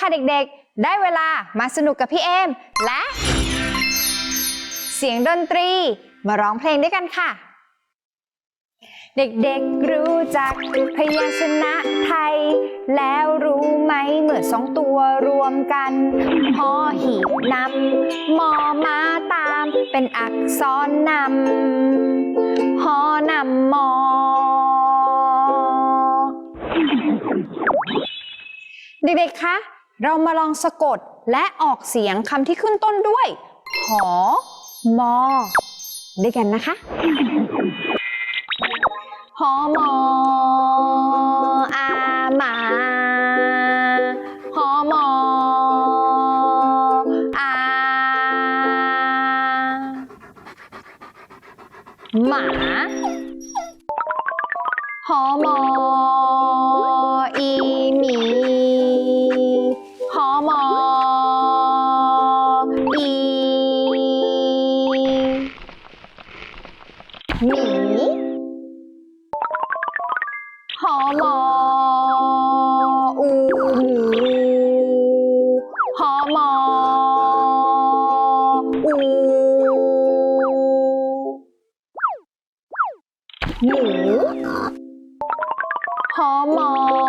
ค่ะเด็กๆ ได้เวลามาสนุกกับพี่เอม และ เสียงดนตรีมาร้องเพลงด้วยกันค่ะ เด็กๆรู้จักพยัญชนะไทย แล้วรู้ไหมเมื่อสองตัวรวมกันพอหีบนำมอมาตามเป็นอักษรนำหอนำมอเด็กๆ คะ เรามาลองสะกดและออกเสียงคำที่ขึ้นต้นด้วย หอ มอ ด้วยกันนะคะ หอมออาหมาหอมออาหมาหอมออีหมี อูหมู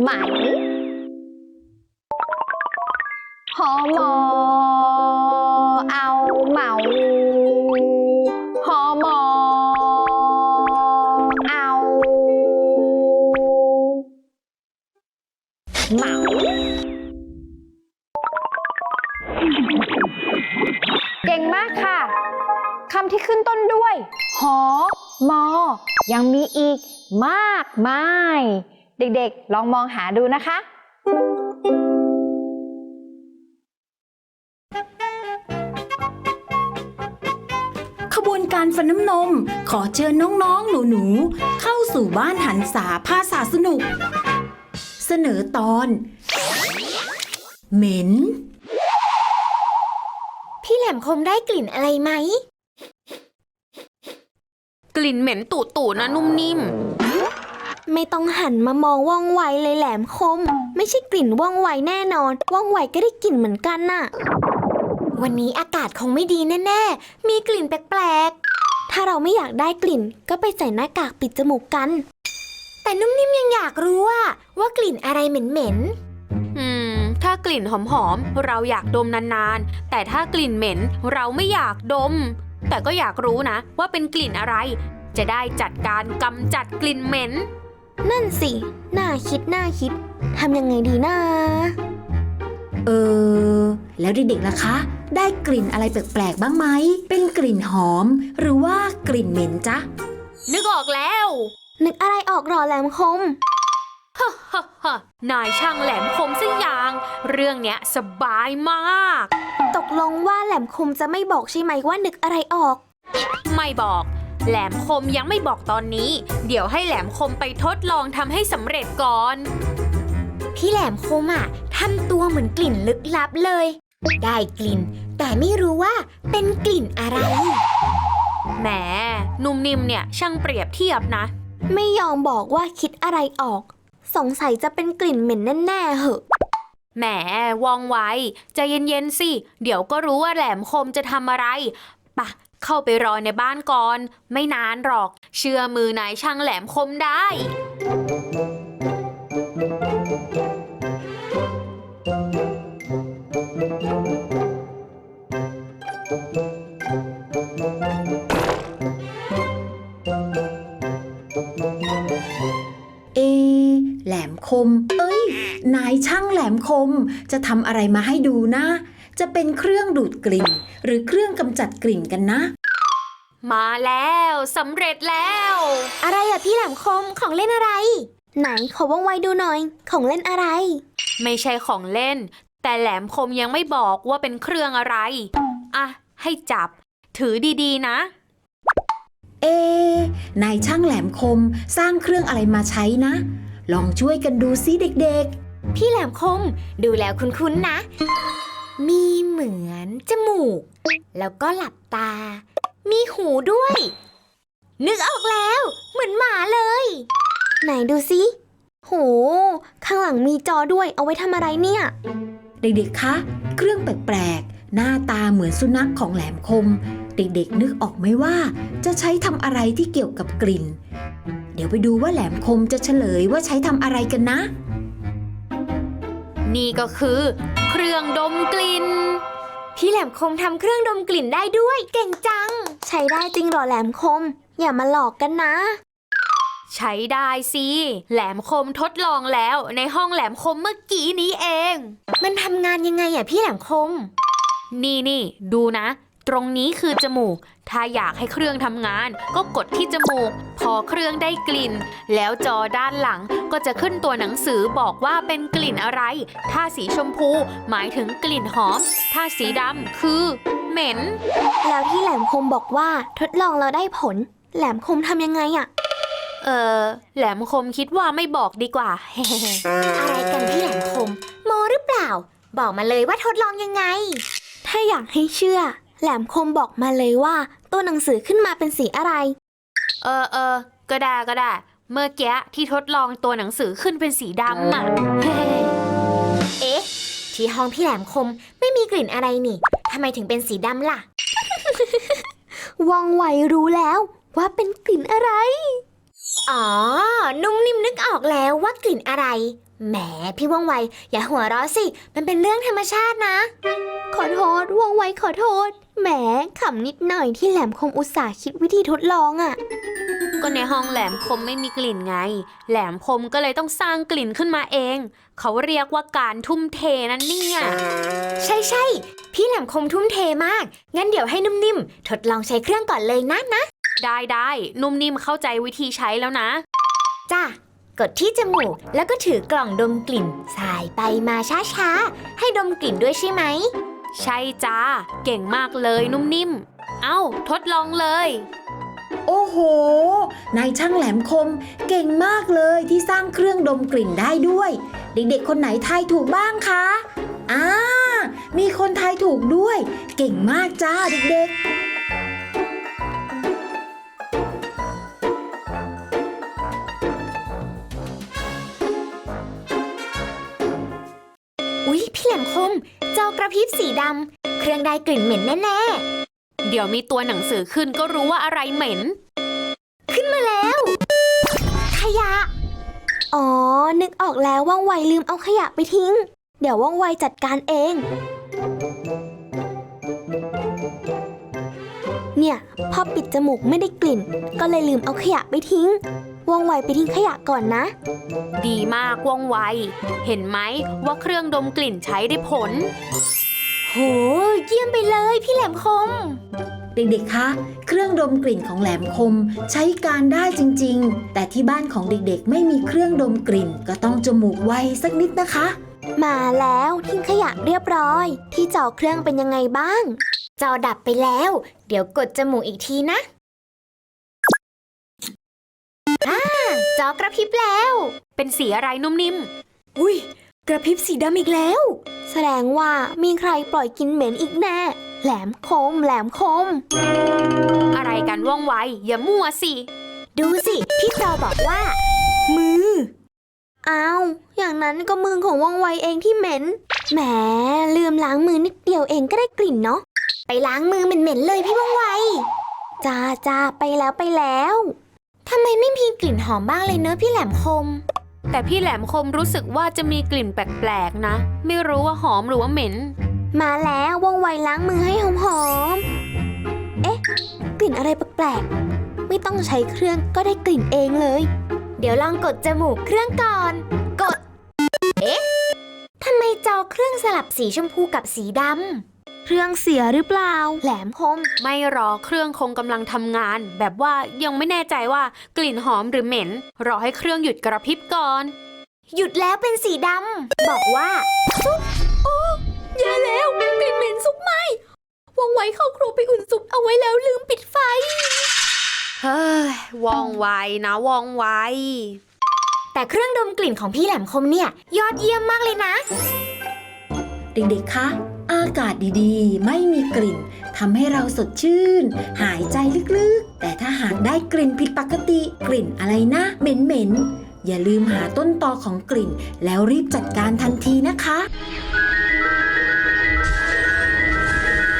ไหมหอมอเอาเหมาหอมอเอาเหมาเก่งมากค่ะ คำที่ขึ้นต้นด้วย หอมอยังมีอีกมากมาย เด็กๆ ลองมองหาดูนะคะ ขบวนการฟันน้ำนม ขอเชิญน้องๆ หนูๆ เข้าสู่บ้านหันษาภาษาสนุก เสนอตอน เหม็น พี่แหลมคมได้กลิ่นอะไรไหม กลิ่นเหม็นตูดตูนะนุ่มนิ่ม ไม่ต้องหันมามองว่องไวเลยแหลมคม ไม่ใช่กลิ่นว่องไวแน่นอน ว่องไวก็ได้กลิ่นเหมือนกันน่ะ วันนี้อากาศคงไม่ดีแน่ ๆ มีกลิ่นแปลกๆ ถ้าเราไม่อยากได้กลิ่น ก็ไปใส่หน้ากากปิดจมูกกัน แต่นุ่มนิ่มยังอยากรู้ว่า ว่ากลิ่นอะไรเหม็นอืม ถ้ากลิ่นหอมๆ เราอยากดมนานๆ แต่ถ้ากลิ่นเหม็นเราไม่อยากดม แต่ก็อยากรู้นะ ว่าเป็นกลิ่นอะไร จะได้จัดการกำจัดกลิ่นเหม็น นั่นสิ น่าคิดน่าคิด ทำยังไงดีนะ เออ แล้วเด็กๆล่ะคะ ได้กลิ่นอะไรแปลกๆบ้างไหม เป็นกลิ่นหอม หรือว่ากลิ่นเหม็นจ๊ะ นึกออกแล้ว นึกอะไรออกหรอแหลมคม ฮ่าฮ่าฮ่านายช่างแหลมคมสักอย่าง เรื่องเนี้ยสบายมาก ตกลงว่าแหลมคมจะไม่บอกใช่ไหมว่านึกอะไรออก ไม่บอก แหลมคมยังไม่บอกตอนนี้ เดี๋ยวให้แหลมคมไปทดลองทำให้สำเร็จก่อน พี่แหลมคมอะทำตัวเหมือนกลิ่นลึกลับเลย ได้กลิ่น แต่ไม่รู้ว่าเป็นกลิ่นอะไร แหม นุ่มนิ่มเนี่ยช่างเปรียบเทียบนะ ไม่ยอมบอกว่าคิดอะไรออก สงสัยจะเป็นกลิ่นเหม็นแน่ๆเหอะแหมวองไว้ใจเย็นๆสิ เดี๋ยวก็รู้ว่าแหลมคมจะทำอะไรปะ เข้าไปรอในบ้านก่อน ไม่นานหรอก เชื่อมือนายช่างแหลมคมได้เอ แหลมคม เอ้ย นายช่างแหลมคม จะทำอะไรมาให้ดูนะ จะเป็นเครื่องดูดกลิ่น หรือเครื่องกำจัดกลิ่นกันนะ มาแล้วสำเร็จแล้ว อะไรอะพี่แหลมคมของเล่นอะไร ไหนขอว่องไวดูหน่อย ของเล่นอะไร ไม่ใช่ของเล่น แต่แหลมคมยังไม่บอกว่าเป็นเครื่องอะไร อะ ให้จับ ถือดีๆนะ เอะนายช่างแหลมคมสร้างเครื่องอะไรมาใช้นะ ลองช่วยกันดูซิเด็กพี่แหลมคมดูแล้วคุ้นๆนะ มีเหมือนจมูก แล้วก็หลับตา มีหูด้วย นึกออกแล้ว เหมือนหมาเลย ไหนดูสิ โห ข้างหลังมีจอด้วย เอาไว้ทำอะไรเนี่ย เด็กๆ คะ เครื่องแปลกๆ หน้าตาเหมือนสุนัขของแหลมคม เด็กๆ นึกออกไหมว่า จะใช้ทำอะไรที่เกี่ยวกับกลิ่น เดี๋ยวไปดูว่าแหลมคมจะเฉลยว่าใช้ทำอะไรกันนะ นี่ก็คือ เครื่องดมกลิ่น พี่แหลมคมทำเครื่องดมกลิ่นได้ด้วย เก่งจัง ใช้ได้จริงเหรอแหลมคม อย่ามาหลอกกันนะ ใช้ได้สิ แหลมคมทดลองแล้วในห้องแหลมคมเมื่อกี้นี้เอง มันทำงานยังไงอะพี่แหลมคม นี่นี่ดูนะ ตรงนี้คือจมูก ถ้าอยากให้เครื่องทำงาน ก็กดที่จมูก พอเครื่องได้กลิ่น แล้วจอด้านหลังก็จะขึ้นตัวหนังสือบอกว่าเป็นกลิ่นอะไร ถ้าสีชมพูหมายถึงกลิ่นหอม ถ้าสีดำคือเหม็น แล้วที่แหลมคมบอกว่าทดลองเราได้ผล แหลมคมทำยังไงอะเออแหลมคมคิดว่าไม่บอกดีกว่า อะไรกันพี่แหลมคม โมหรือเปล่า บอกมาเลยว่าทดลองยังไง ถ้าอยากให้เชื่อ แหลมคมบอกมาเลยว่า ตัวหนังสือขึ้นมาเป็นสีอะไร เออเออก็ได้ก็ได้ เมื่อกี้ที่ทดลองตัวหนังสือขึ้นเป็นสีดำอะ เอ๊ะ ที่ห้องพี่แหลมคมไม่มีกลิ่นอะไรนี่ทำไมถึงเป็นสีดำล่ะ ว่องไวรู้แล้วว่าเป็นกลิ่นอะไร อ๋อ นุ่มนิ่มนึกออกแล้วว่ากลิ่นอะไร แหม พี่ว่องไว อย่าหัวเราะสิ มันเป็นเรื่องธรรมชาตินะ ขอโทษว่องไวขอโทษ แหมขำนิดหน่อยที่แหลมคมอุตส่าห์คิดวิธีทดลองอะ่ะ ก็ในห้องแหลมคมไม่มีกลิ่นไง แหลมคมก็เลยต้องสร้างกลิ่นขึ้นมาเอง เขาเรียกว่าการทุ่มเทนั่นเนี่ย ใช่ใช่พี่แหลมคมทุ่มเทมาก งั้นเดี๋ยวให้นุ่มนิ่มทดลองใช้เครื่องก่อนเลยนะนะ ได้ได้นุ่มนิ่มเข้าใจวิธีใช้แล้วนะ จ้ะ กดที่จมูกแล้วก็ถือกล่องดมกลิ่น สายไปมาช้าๆ ให้ดมกลิ่นด้วยใช่ไหม ใช่จ้า เก่งมากเลยนุ่มนิ่ม เอ้า ทดลองเลย โอ้โห นายช่างแหลมคม เก่งมากเลยที่สร้างเครื่องดมกลิ่นได้ด้วย เด็กๆคนไหนทายถูกบ้างคะอ่ามีคนทายถูกด้วย เก่งมากจ้าเด็กๆอุ๊ยพี่แหลมคม จอกระพริบสีดำ เครื่องได้กลิ่นเหม็นแน่เดี๋ยวมีตัวหนังสือขึ้นก็รู้ว่าอะไรเหม็น ขึ้นมาแล้ว ขยะ อ๋อ นึกออกแล้วว่องไวลืมเอาขยะไปทิ้ง เดี๋ยวว่องไวจัดการเอง เนี่ย พอปิดจมูกไม่ได้กลิ่น ก็เลยลืมเอาขยะไปทิ้ง ว่องไวไปทิ้งขยะก่อนนะ ดีมากว่องไว เห็นไหมว่าเครื่องดมกลิ่นใช้ได้ผล โห เยี่ยมไปเลยพี่แหลมคม เด็กๆ คะ เครื่องดมกลิ่นของแหลมคมใช้การได้จริงๆ แต่ที่บ้านของเด็กๆ ไม่มีเครื่องดมกลิ่น ก็ต้องจมูกไวสักนิดนะคะ มาแล้วทิ้งขยะเรียบร้อย ที่จอเครื่องเป็นยังไงบ้าง จอดับไปแล้ว เดี๋ยวกดจมูกอีกทีนะ อ่าจอกระพริบแล้ว เป็นสีอะไรนุ่มนิ่มอุ้ยกระพริบสีดำอีกแล้ว แสดงว่ามีใครปล่อยกินเหม็นอีกแน่ แหลมคม แหลมคม อะไรกันว่องไว อย่ามั่วสิ ดูสิที่จอบอกว่า มือ อ้าว อย่างนั้นก็มือของว่องไวเองที่เหม็น แหม ลืมล้างมือนิดเดียวเองก็ได้กลิ่นเนาะ ไปล้างมือเหม็นๆเลยพี่ว่องไว จ้าจ้าไปแล้วไปแล้ว ทำไมไม่มีกลิ่นหอมบ้างเลยเนอะพี่แหลมคม แต่พี่แหลมคมรู้สึกว่าจะมีกลิ่นแปลกๆนะ ไม่รู้ว่าหอมหรือว่าเหม็น มาแล้วว่องไวล้างมือให้หอมๆเอ๊ะ กลิ่นอะไรแปลกๆ ไม่ต้องใช้เครื่องก็ได้กลิ่นเองเลย เดี๋ยวลองกดจมูกเครื่องก่อน กด เอ๊ะทำไมจอเครื่องสลับสีชมพูกับสีดำ เครื่องเสียหรือเปล่า แหลมคม ไม่รอเครื่องคงกำลังทำงาน แบบว่ายังไม่แน่ใจว่ากลิ่นหอมหรือเหม็น รอให้เครื่องหยุดกระพริบก่อน หยุดแล้วเป็นสีดำ บอกว่าซุปโอ้เหม็นซุปไหมว่องไวเข้าครัวไปอุ่นซุปเอาไว้แล้วลืมปิดไฟ เฮ้ยว่องไวนะว่องไว แต่เครื่องดมกลิ่นของพี่แหลมคมเนี่ย ยอดเยี่ยมมากเลยนะ เด็กๆ คะ อากาศดีๆ ไม่มีกลิ่นทำให้เราสดชื่น หายใจลึกๆ แต่ถ้าหากได้กลิ่นผิดปกติกลิ่นอะไรนะ เหม็นๆ อย่าลืมหาต้นตอของกลิ่น แล้วรีบจัดการทันทีนะคะ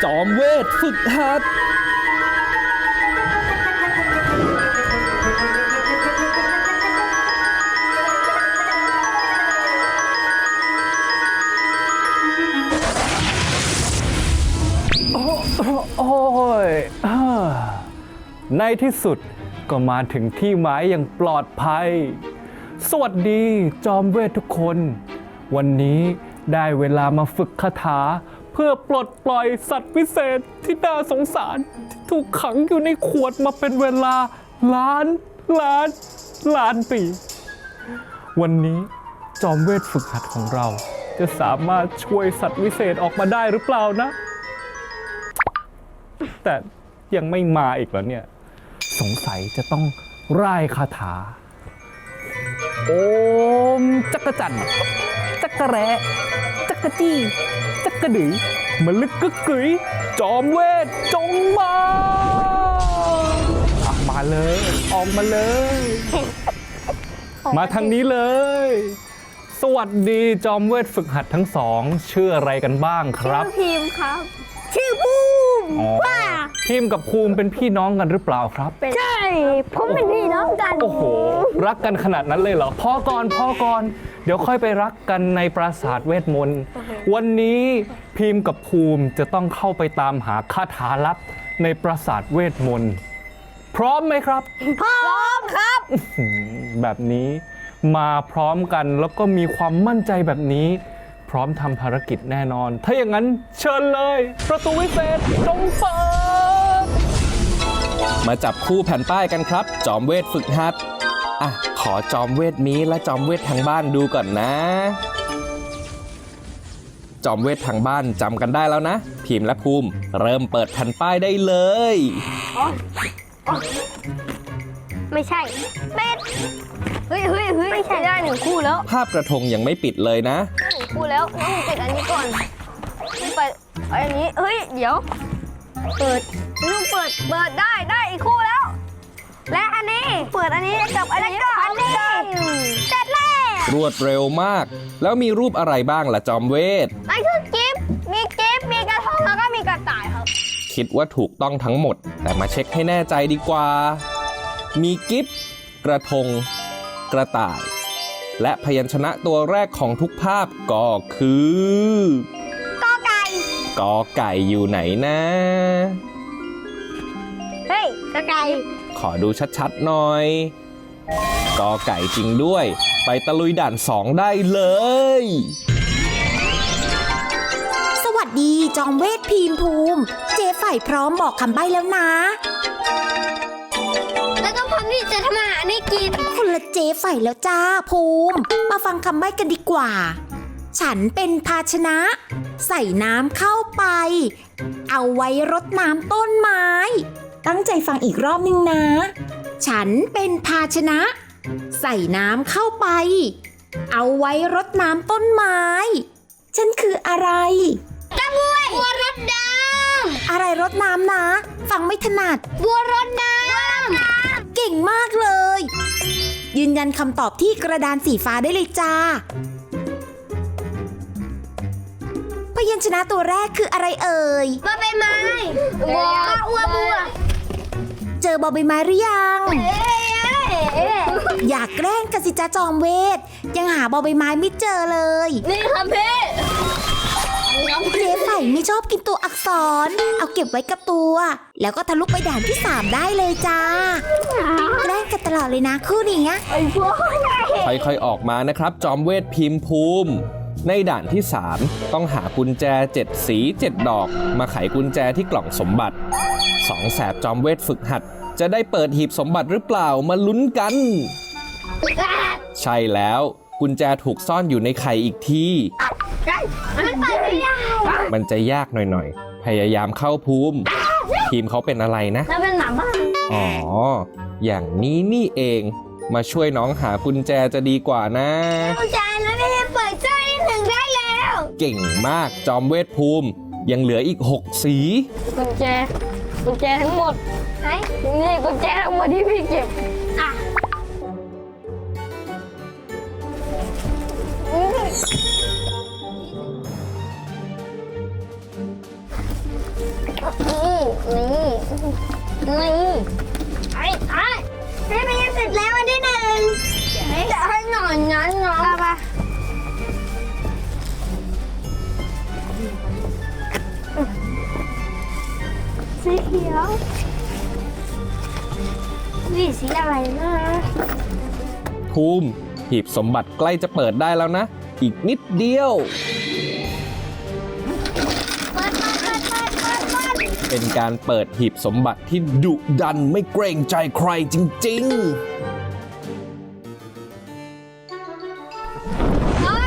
จอมเวทฝึกหัด โอ้ยในที่สุดก็มาถึงที่หมายอย่างปลอดภัย สวัสดีจอมเวททุกคน วันนี้ได้เวลามาฝึกคาถา เพื่อปลดปล่อยสัตว์วิเศษที่น่าสงสาร ที่ถูกขังอยู่ในขวดมาเป็นเวลาล้าน ล้าน ล้านปี วันนี้จอมเวทฝึกหัดของเรา จะสามารถช่วยสัตว์วิเศษออกมาได้หรือเปล่านะ แต่ยังไม่มาอีกแล้วเนี่ย สงสัยจะต้องร่ายคาถา โอมจักรจันทร์จักรแร้จักรจี้ จักรดือมะลึกกึกกึ๋ยจอมเวทจงมาอะมาเลย ออกมาเลย มาทางนี้เลย สวัสดีจอมเวทฝึกหัดทั้งสอง ชื่ออะไรกันบ้างครับพิมพ์ครับ ชื่อบู มอ๋อพิมพ์กับภูมิเป็นพี่น้องกันหรือเปล่าครับ ใช่ผมเป็นพี่น้องกันโอ้โห รักกันขนาดนั้นเลยเหรอพอก่อนพอก่อน เดี๋ยวค่อยไปรักกันในปราสาทเวทมนต์ วันนี้พิมพ์กับภูมิจะต้องเข้าไปตามหาคาถาลับในปราสาทเวทมนต์ พร้อมไหมครับ พร้อมครับอืมแบบนี้มาพร้อมกันแล้วก็มีความมั่นใจแบบนี้ พร้อมทำภารกิจแน่นอน ถ้าอย่างนั้นเชิญเลย ประตูวิเศษจงเปิดมาจับคู่แผ่นป้ายกันครับ จอมเวทฝึกหัด อะ ขอจอมเวทนี้และจอมเวททางบ้านดูก่อนนะ จอมเวททางบ้านจำกันได้แล้วนะ พิมพ์และภูมิ เริ่มเปิดแผ่นป้ายได้เลยไม่ใช่เป็ดเฮ้ยเฮ้ยเฮ้ยไม่ใช่ได้หนึ่งคู่แล้ว ภาพกระทงยังไม่ปิดเลยนะ ได้หนึ่งคู่แล้วน้องเป็ดอันนี้ก่อนไม่ไปเอาอันนี้ เฮ้ย เดี๋ยว เปิดลูกเปิด เปิดได้ ได้อีกคู่แล้ว และอันนี้ เปิดอันนี้กับอันนี้อันนี้เสร็จแล้วรวดเร็วมาก แล้วมีรูปอะไรบ้างล่ะจอมเวทนั่นคือกิฟต์มีกิฟต์มีกระทงแล้วก็มีกระต่ายครับ คิดว่าถูกต้องทั้งหมด แต่มาเช็คให้แน่ใจดีกว่า มีกิฟต์กระทง กระต่าย และพยัญชนะตัวแรกของทุกภาพก็คือกอไก่กอไก่อยู่ไหนนะ เฮ้ยกอไก่ ขอดูชัดๆหน่อยกอไก่จริงด้วย ไปตะลุยด่านสองได้เลย สวัสดีจอมเวทพีมภูมิ เจ๊ฝ่ายพร้อมบอกคำใบ้แล้วนะ แล้วก็พร้อมที่จะทำอาหาร ให้กิน คนละเจ๊ฝ่ายแล้วจ้าภูมิ มาฟังคำใบ้กันดีกว่า ฉันเป็นภาชนะ ใส่น้ำเข้าไป เอาไว้รดน้ำต้นไม้ ตั้งใจฟังอีกรอบนึงนะ ฉันเป็นภาชนะ ใส่น้ำเข้าไป เอาไว้รดน้ำต้นไม้ ฉันคืออะไรบัวรดน้อะไรรดน้ำนะ ฟังไม่ถนัดำบัวรดน้ำเก่งมากเลย ยืนยันคำตอบที่กระดานสีฟ้าได้เลยจ้าพยัญชนะตัวแรกคืออะไรเอ่ยบัวใบไม้บัวบัวบัว เจอบอใบไม้หรือยัง อยากแกล้งกันสิจ้าจอมเวท ยังหาบอใบไม้ไม่เจอเลย นี่ค่ะพี่ เจ๊ไฝ่ไม่ชอบกินตัวอักษร เอาเก็บไว้กับตัว แล้วก็ทะลุไปด่านที่ 3 ได้เลยจ้าแกล้งกันตลอดเลยนะคู่นี้ค่อยๆออกมานะครับ จอมเวทพิมพ์ภูมิ ในด่านที่ 3 ต้องหากุญแจ 7 สี 7 ดอก มาไขกุญแจที่กล่องสมบัติสองแสบจอมเวทฝึกหัด จะได้เปิดหีบสมบัติหรือเปล่ามาลุ้นกัน ใช่แล้วกุญแจถูกซ่อนอยู่ในไข่อีกที มันเปิดไม่ได้มันจะยากหน่อยๆ พยายามเข้าภูมิ ทีมเขาเป็นอะไรนะ แล้วเป็นหมาบ้านอ๋อ อย่างนี้นี่เอง มาช่วยน้องหากุญแจจะดีกว่านะ กุญแจแล้วไม่ได้เปิดเจ้าที่หนึ่งได้แล้ว เก่งมากจอมเวทภูมิ ยังเหลืออีก 6 สี กุญแจ กุญแจทั้งหมด ไหน นี่กุญแจทั้งหมดที่พี่เก็บ นี่นี่ไอ้ไอ้ให้ไปยังเสร็จแล้วอันที่หนึ่งจะให้หน่อยนั้นเนาะปะสีเขียวนี่สีอะไรนะภูมิหีบสมบัติใกล้จะเปิดได้แล้วนะ อีกนิดเดียว เป็นการเปิดหีบสมบัติที่ดุดันไม่เกรงใจใครจริงทอง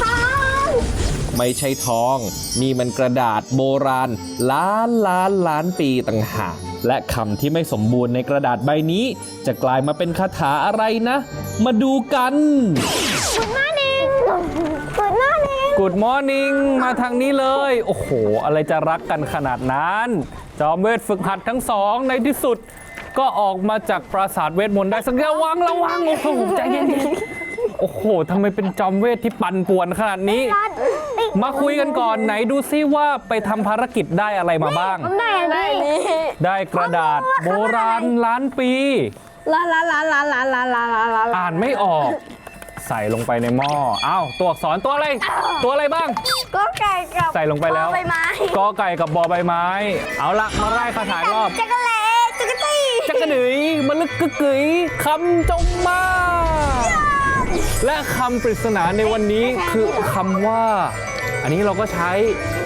ทองๆไม่ใช่ทอง นี่มันกระดาษโบราณ ล้านล้านล้านปีต่างหาก และคำที่ไม่สมบูรณ์ในกระดาษใบนี้ จะกลายมาเป็นคาถาอะไรนะ มาดูกันเปิดหน้าเอง Good morning มาทางนี้เลย โอ้โห อะไรจะรักกันขนาดนั้น จอมเวทฝึกหัดทั้งสองในที่สุด ก็ออกมาจากปราสาทเวทมนต์ได้สักระวังระวัง โอ้โห ใจเย็นๆโอ้โหทำไมเป็นจอมเวทที่ปั่นป่วนขนาดนี้ มาคุยกันก่อนไหนดูซิว่าไปทำภารกิจได้อะไรมาบ้าง ได้อะไรนี่ได้กระดาษโบราณล้านปี ลาลาลาลาลาลาลาลาลาอ่านไม่ออก ใส่ลงไปในหม้ออ้าวตัวอักษรตัวอะไร ตัวอะไรบ้าง ก็ไก่กับใส่ลงไปแล้ว ใบไม้กอไก่กับบอใบไม้ เอาละมาไล่คาถาอีกรอบ จักรแลจักรตี้จักกระดืยมะลึกกึกกึ๋ยคำจงมา และคำปริศนาในวันนี้คือคำว่า อันนี้เราก็ใช้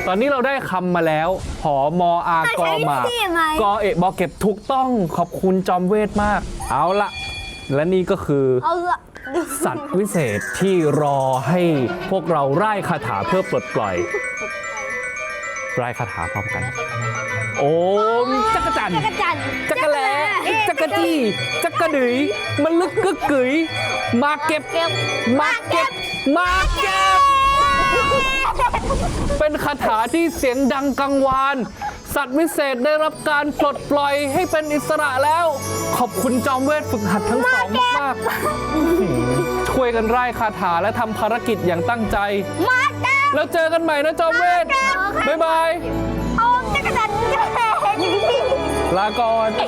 ตอนนี้เราได้คำมาแล้วหอมออากอหมากกอเอะบอเก็บถูกต้องขอบคุณจอมเวทมาก เอาละและนี่ก็คือ เอาละ สัตว์วิเศษที่รอให้พวกเราไล่คาถาเพื่อปลดปล่อยไล่คาถาพร้อมกัน โอมจักรจันทร์จักรจันทร์จักรแลจักรจี้จักรดืยมันลึกกึกกึ๋ยมาเก็บเก็บ มาเก็บ มาเก็บ เป็นคาถาที่เสียงดังกังวาน สัตว์วิเศษได้รับการปลดปล่อยให้เป็นอิสระแล้ว ขอบคุณจอมเวทฝึกหัดทั้งสองมากๆอื้อหือช่วยกันไล่คาถาและทำภารกิจอย่างตั้งใจ มาเก็บแล้วเจอกันใหม่นะจอมเวท บ๊ายบาย เอาจักรจันทร์จักรแลลาก่อนเ